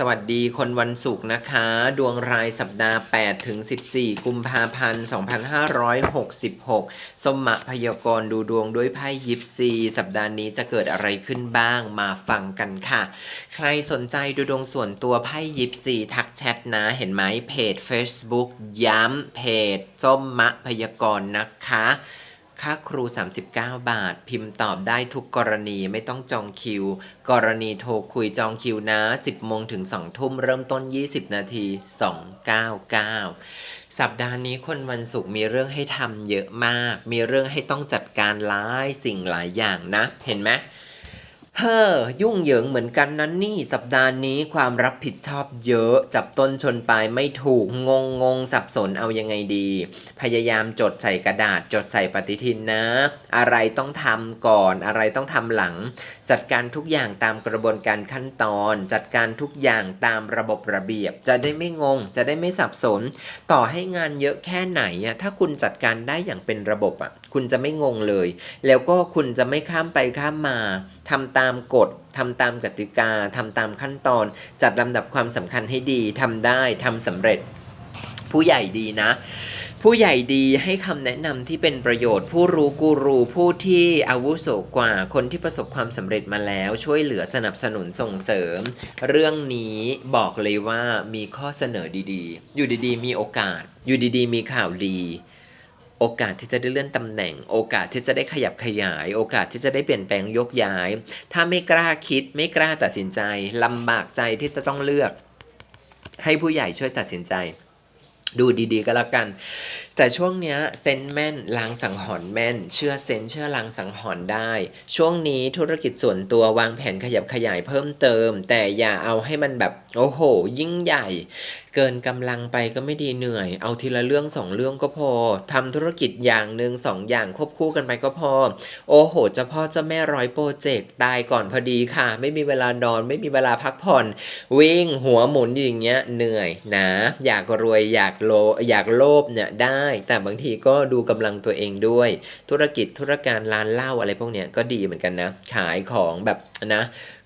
สวัสดีคนวันศุกร์นะคะ ดวงรายสัปดาห์ 8 ถึง 14 กุมภาพันธ์ 2566 สมมะพยากรณ์ดูดวงด้วยไพ่ยิปซี สัปดาห์นี้จะเกิดอะไรขึ้นบ้างมาฟังกันค่ะ ใครสนใจดูดวงส่วนตัวไพ่ยิปซีทักแชทนะ เห็นไหมเพจ Facebook ย้ำเพจส้มมะพยากรณ์นะคะ ค่าครู 39 บาท พิมพ์ตอบได้ทุกกรณีไม่ต้องจองคิว กรณีโทรคุยจองคิวนะ 10โมงถึง2ทุ่มเริ่มต้น 20 นาที 299 สัปดาห์นี้คนวันศุกร์มีเรื่องให้ทำเยอะมาก มีเรื่องให้ต้องจัดการหลายสิ่งหลายอย่างนะ เห็นไหม เฮ้อยุ่งเหยิงเหมือนกันนั้นนี่สัปดาห์นี้ความรับผิดชอบเยอะ จับต้นชนปลายไม่ถูกงงงงสับสนเอายังไงดี พยายามจดใส่กระดาษจดใส่ปฏิทินนะ อะไรต้องทำก่อนอะไรต้องทำหลัง จัดการทุกอย่างตามกระบวนการขั้นตอน จัดการทุกอย่างตามระบบระเบียบ จะได้ไม่งง จะได้ไม่สับสน ต่อให้งานเยอะแค่ไหนอะถ้าคุณจัดการได้อย่างเป็นระบบอะคุณจะไม่งงเลย แล้วก็คุณจะไม่ข้ามไปข้ามมาทำตามกฎทำตามกติกาทำตามขั้นตอน จัดลำดับความสำคัญให้ดีทำได้ทำสำเร็จ ผู้ใหญ่ดีนะ ผู้ใหญ่ดีให้คำแนะนำที่เป็นประโยชน์ ผู้รู้กูรูผู้ที่อาวุโสกว่าคนที่ประสบความสำเร็จมาแล้ว ช่วยเหลือสนับสนุนส่งเสริม เรื่องนี้บอกเลยว่ามีข้อเสนอดีๆ อยู่ดีๆ มีโอกาส อยู่ดีๆ มีข่าวดี โอกาสที่จะได้เลื่อนตำแหน่ง โอกาสที่จะได้ขยับขยาย โอกาสที่จะได้เปลี่ยนแปลงยกย้าย ถ้าไม่กล้าคิด ไม่กล้าตัดสินใจลำบากใจที่จะต้องเลือก ให้ผู้ใหญ่ช่วยตัดสินใจ ดูดีๆก็แล้วกัน แต่ช่วงเนี้ยเซนแม่นลางสังหรณ์แม่น เชื่อเซนเชื่อลางสังหรณ์ได้ ช่วงนี้ธุรกิจส่วนตัววางแผนขยับขยายเพิ่มเติม แต่อย่าเอาให้มันแบบโอ้โห ยิ่งใหญ่ เกินกำลังไปก็ไม่ดีเหนื่อย เอาทีละเรื่องสองเรื่องก็พอทำธุรกิจอย่างหนึ่งสองอย่างควบคู่กันไปก็พอ โอ้โหเจ้าพ่อเจ้าแม่ร้อยโปรเจกต์ตายก่อนพอดีค่ะ ไม่มีเวลานอนไม่มีเวลาพักผ่อน วิ่งหัวหมุนอยู่อย่างเงี้ยเหนื่อยนะ อยากรวยอยากโลอยากโลภเนี่ยได้แต่บางทีก็ดูกำลังตัวเองด้วย ธุรกิจธุรการร้านเหล้าอะไรพวกเนี้ยก็ดีเหมือนกันนะ ขายของแบบนะ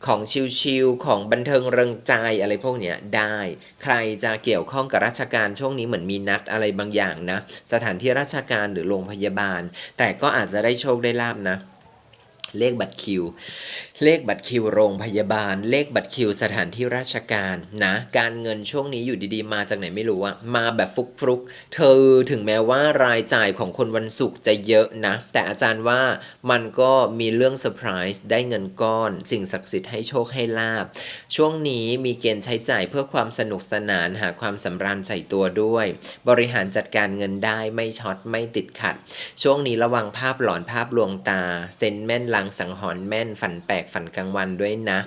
ของชิลๆของบันเทิงเริงใจอะไรพวกเนี้ยได้ ใครจะเกี่ยวข้องกับราชการช่วงนี้เหมือนมีนัดอะไรบางอย่างนะ สถานที่ราชการหรือโรงพยาบาล แต่ก็อาจจะได้โชคได้ลาบนะ เลขบัตรคิว เลขบัตรคิวโรงพยาบาล เลขบัตรคิวสถานที่ราชการนะ การเงินช่วงนี้อยู่ดีๆ มาจากไหนไม่รู้อะมาแบบฟุกฟุกเธอถึงแม้ว่ารายจ่ายของคนวันศุกร์จะเยอะนะ แต่อาจารย์ว่ามันก็มีเรื่องเซอร์ไพรส์ได้เงินก้อนสิ่งศักดิ์สิทธิ์ให้โชคให้ลาบ ช่วงนี้มีเกณฑ์ใช้จ่ายเพื่อความสนุกสนานหาความสำราญใส่ตัวด้วย บริหารจัดการเงินได้ไม่ช็อตไม่ติดขัด ช่วงนี้ระวังภาพหลอนภาพลวงตาเซนแม่นลางสังหรณ์แม่นฝันแปลกฝันกลางวันด้วยนะ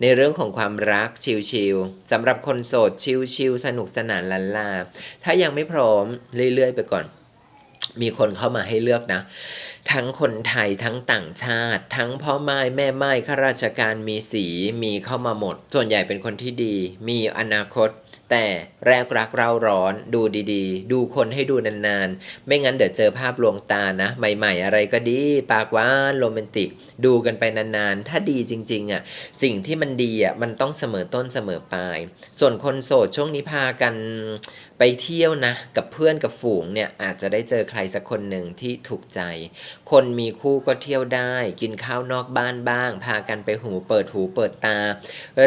ในเรื่องของความรักชิลๆสำหรับคนโสดชิลๆสนุกสนานลันลา ถ้ายังไม่พร้อมเรื่อยๆ ไปก่อนมีคนเข้ามาให้เลือกนะ ทั้งคนไทยทั้งต่างชาติ ทั้งพ่อไม้แม่ไม้ข้าราชการมีสีมีเข้ามาหมด ส่วนใหญ่เป็นคนที่ดี มีอนาคตแต่แรกรักเราร้อนดูดีๆ ดูคนให้ดูนานๆ ไม่งั้นเดี๋ยวเจอภาพลวงตานะ ใหม่ๆ อะไรก็ดี ปากหวานโรแมนติก ดูกันไปนานๆ ถ้าดีจริงๆอะสิ่งที่มันดีอะมันต้องเสมอต้นเสมอปลาย ส่วนคนโสดช่วงนี้พากันไปเที่ยวนะ กับเพื่อนกับฝูงเนี่ยอาจจะได้เจอใครสักคนหนึ่งที่ถูกใจ คนมีคู่ก็เที่ยวได้ กินข้าวนอกบ้านบ้าง พากันไปหูเปิดหูเปิดตา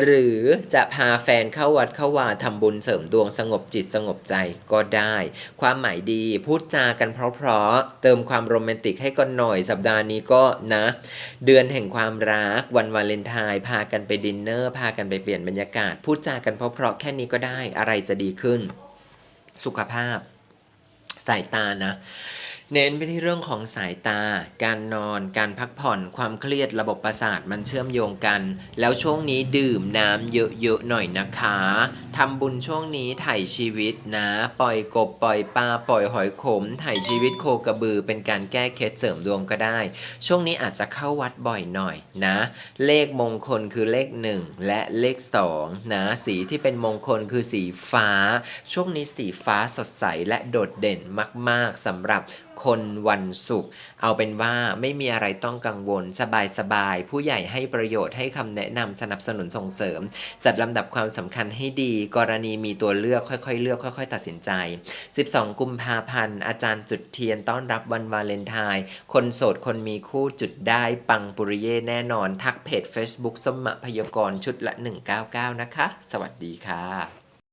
หรือจะพาแฟนเข้าวัดเข้าวาทำบุญเสริมดวงสงบจิตสงบใจก็ได้ ความหมายดีพูดจากันเพราะๆเติมความโรแมนติกให้กันหน่อยสัปดาห์นี้ก็นะ เดือนแห่งความรักวันวาเลนไทน์พากันไปดินเนอร์พากันไปเปลี่ยนบรรยากาศ พูดจากันเพราะๆแค่นี้ก็ได้อะไรจะดีขึ้น สุขภาพ สายตานะ เน้นไปที่เรื่องของสายตา การนอน การพักผ่อน ความเครียด ระบบประสาทมันเชื่อมโยงกัน แล้วช่วงนี้ดื่มน้ำเยอะๆหน่อยนะคะ ทำบุญช่วงนี้ไถ่ชีวิตนะ ปล่อยกบ ปล่อยปลา ปล่อยหอยขม ไถ่ชีวิตโคกระบือ เป็นการแก้เคล็ดเสริมดวงก็ได้ ช่วงนี้อาจจะเข้าวัดบ่อยหน่อยนะ เลขมงคลคือเลข 1 และเลข2นะ สีที่เป็นมงคลคือสีฟ้า ช่วงนี้สีฟ้าสดใสและโดดเด่นมาก ๆสำหรับคนวันศุกร์เอาเป็นว่าไม่มีอะไรต้องกังวลสบายๆ ผู้ใหญ่ให้ประโยชน์ให้คำแนะนำสนับสนุนส่งเสริม จัดลำดับความสำคัญให้ดี กรณีมีตัวเลือกค่อยๆ เลือกค่อย ๆ ตัดสินใจ 12 กุมภาพันธ์อาจารย์จุดเทียนต้อนรับวันวาเลนไทน์คนโสดคนมีคู่จุดได้ปังปุริเย่แน่นอน ทักเพจ Facebook สมะพยากรชุดละ 199 นะคะ สวัสดีค่ะ